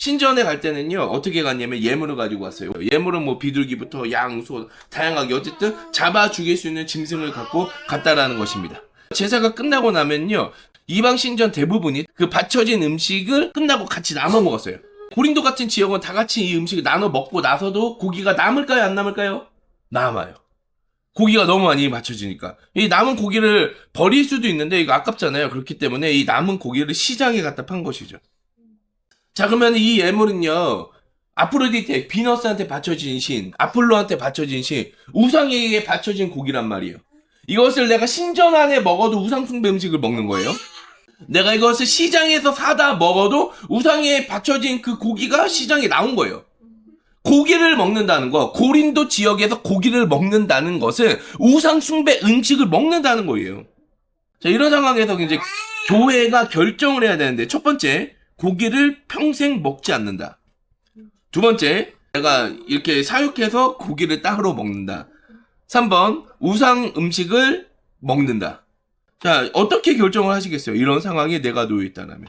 신전에 갈 때는요 어떻게 갔냐면 예물을 가지고 왔어요. 예물은 뭐 비둘기부터 양, 소 다양하게 어쨌든 잡아 죽일 수 있는 짐승을 갖고 갔다라는 것입니다. 제사가 끝나고 나면요 이방 신전 대부분이 그 바쳐진 음식을 끝나고 같이 나눠 먹었어요. 고린도 같은 지역은 다 같이 이 음식을 나눠 먹고 나서도 고기가 남을까요 안 남을까요? 남아요. 고기가 너무 많이 맞춰지니까 이 남은 고기를 버릴 수도 있는데 이거 아깝잖아요. 그렇기 때문에 이 남은 고기를 시장에 갖다 판 것이죠. 자 그러면 이 예물은요 아프로디테 비너스한테 바쳐진 신 아폴로한테 바쳐진 신 우상에게 바쳐진 고기란 말이에요. 이것을 내가 신전 안에 먹어도 우상 숭배 음식을 먹는 거예요. 내가 이것을 시장에서 사다 먹어도 우상에 바쳐진 그 고기가 시장에 나온 거예요. 고기를 먹는다는 거, 고린도 지역에서 고기를 먹는다는 것은 우상 숭배 음식을 먹는다는 거예요. 자, 이런 상황에서 이제 교회가 결정을 해야 되는데, 첫 번째, 고기를 평생 먹지 않는다. 두 번째, 내가 이렇게 사육해서 고기를 따로 먹는다. 3번, 우상 음식을 먹는다. 자, 어떻게 결정을 하시겠어요? 이런 상황에 내가 놓여 있다면.